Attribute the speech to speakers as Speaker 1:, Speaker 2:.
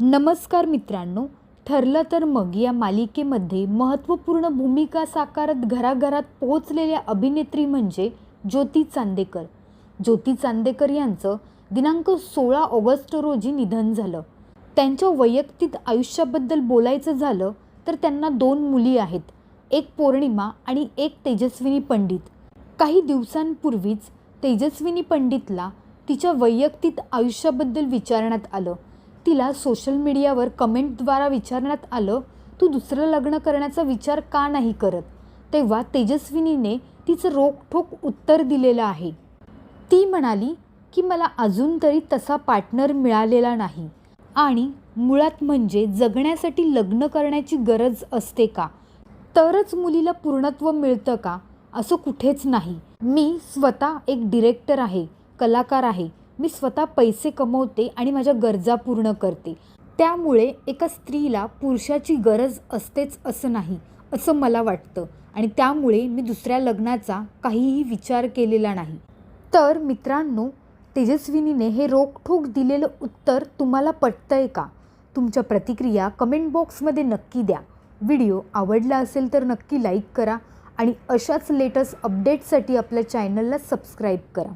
Speaker 1: नमस्कार मित्रांनो ठरलं तर मग या मालिकेमध्ये महत्त्वपूर्ण भूमिका साकारत घराघरात पोहोचलेल्या अभिनेत्री म्हणजे ज्योती चांदेकर. ज्योती चांदेकर यांचं दिनांक सोळा ऑगस्ट रोजी निधन झालं. त्यांच्या वैयक्तिक आयुष्याबद्दल बोलायचं झालं तर त्यांना दोन मुली आहेत एक पौर्णिमा आणि एक तेजस्विनी पंडित. काही दिवसांपूर्वीच तेजस्विनी पंडितला तिच्या वैयक्तिक आयुष्याबद्दल विचारण्यात आलं. तिला सोशल मीडियावर कमेंटद्वारा विचारण्यात आलं तू दुसरं लग्न करण्याचा विचार का नाही करत? तेव्हा तेजस्विनीने तिचं रोखठोक उत्तर दिलेलं आहे. ती म्हणाली की मला अजून तरी तसा पार्टनर मिळालेला नाही. आणि मुळात म्हणजे जगण्यासाठी लग्न करण्याची गरज असते का? तरच मुलीला पूर्णत्व मिळतं का? असं कुठेच नाही. मी स्वतः एक डिरेक्टर आहे कलाकार आहे. मी स्वतः पैसे कमवते आणि माझ्या गरजा पूर्ण करते. त्यामुळे एका स्त्रीला पुरुषाची गरज असतेच असं नाही असं मला वाटतं. आणि त्यामुळे मी दुसऱ्या लग्नाचा काहीही विचार केलेला नाही. तर मित्रांनो तेजस्विनीने हे रोखठोक दिलेलं उत्तर तुम्हाला पटतंय का? तुमच्या प्रतिक्रिया कमेंट बॉक्समध्ये नक्की द्या. व्हिडिओ आवडला असेल तर नक्की लाईक करा आणि अशाच लेटेस्ट अपडेट्ससाठी आपल्या चॅनलला सबस्क्राईब करा.